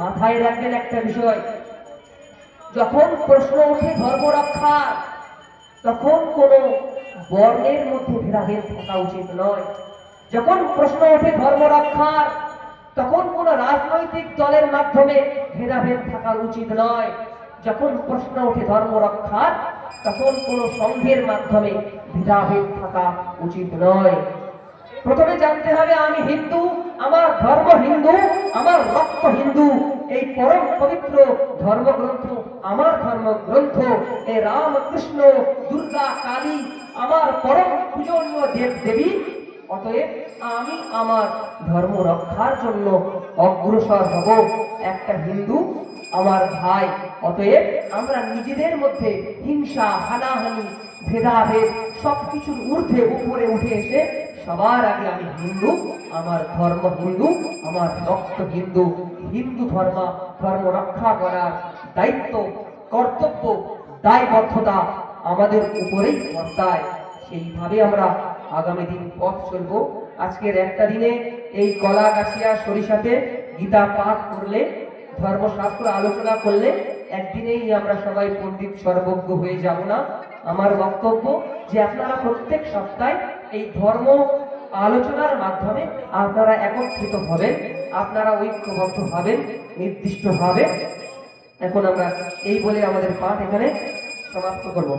মাথায় রাখবেন একটা বিষয়। যখন প্রশ্ন ওঠে ধর্ম রক্ষা তখন কোনো বর্ণের মধ্যে ভেদাভেদ থাকা উচিত নয়। যখন প্রশ্ন ওঠে ধর্ম রক্ষার, তখন কোনো রাজনৈতিক দলের মাধ্যমে ভেদাভেদ থাকা উচিত নয়। যখন প্রশ্ন ওঠে ধর্ম রক্ষার, তখন কোনো সংঘের মাধ্যমে ভেদাভেদ থাকা উচিত নয়। প্রথমে জানতে হবে, আমি হিন্দু, আমার ধর্ম হিন্দু, আমার রক্ত হিন্দু। পরম পবিত্র ধর্মগ্রন্থ, আমার ধর্মগ্রন্থ এই রামকৃষ্ণ দুর্গা কালী, আমার পরম পূজনীয় দেব দেবী অতএব আমি আমার ধর্ম রক্ষার জন্য অগ্রসর হব একটা হিন্দু, আমার ভাই। অতএব আমরা নিজেদের মধ্যে হিংসা, হানাহানি, ভেদাভেদ সবকিছুর ঊর্ধ্বে উপরে উঠে এসে সবার আগে আমি হিন্দু, আমার ধর্ম হিন্দু, আমার রক্ত হিন্দু হিন্দু ধর্ম ধর্ম রক্ষা করার দায়িত্ব, কর্তব্য, দায়বদ্ধতা আমাদের উপরেই বর্তায়। সেইভাবে আমরা আগামী দিন পথ চলব। আজকের একটা দিনে এই কলা গাছিয়া সরিষাতে গীতা পাঠ করলে, ধর্মশাস্ত্র আলোচনা করলে, একদিনেই আমরা সবাই পণ্ডিত সর্বজ্ঞ হয়ে যাব না। আমার বক্তব্য যে আপনারা প্রত্যেক সপ্তাহে এই ধর্ম আলোচনার মাধ্যমে আপনারা একত্রিত হবেন, আপনারা ঐক্যবদ্ধ হবেন, নির্দিষ্ট হবে এখন আমরা এই বলে আমাদের পাঠ এখানে সমাপ্ত করব।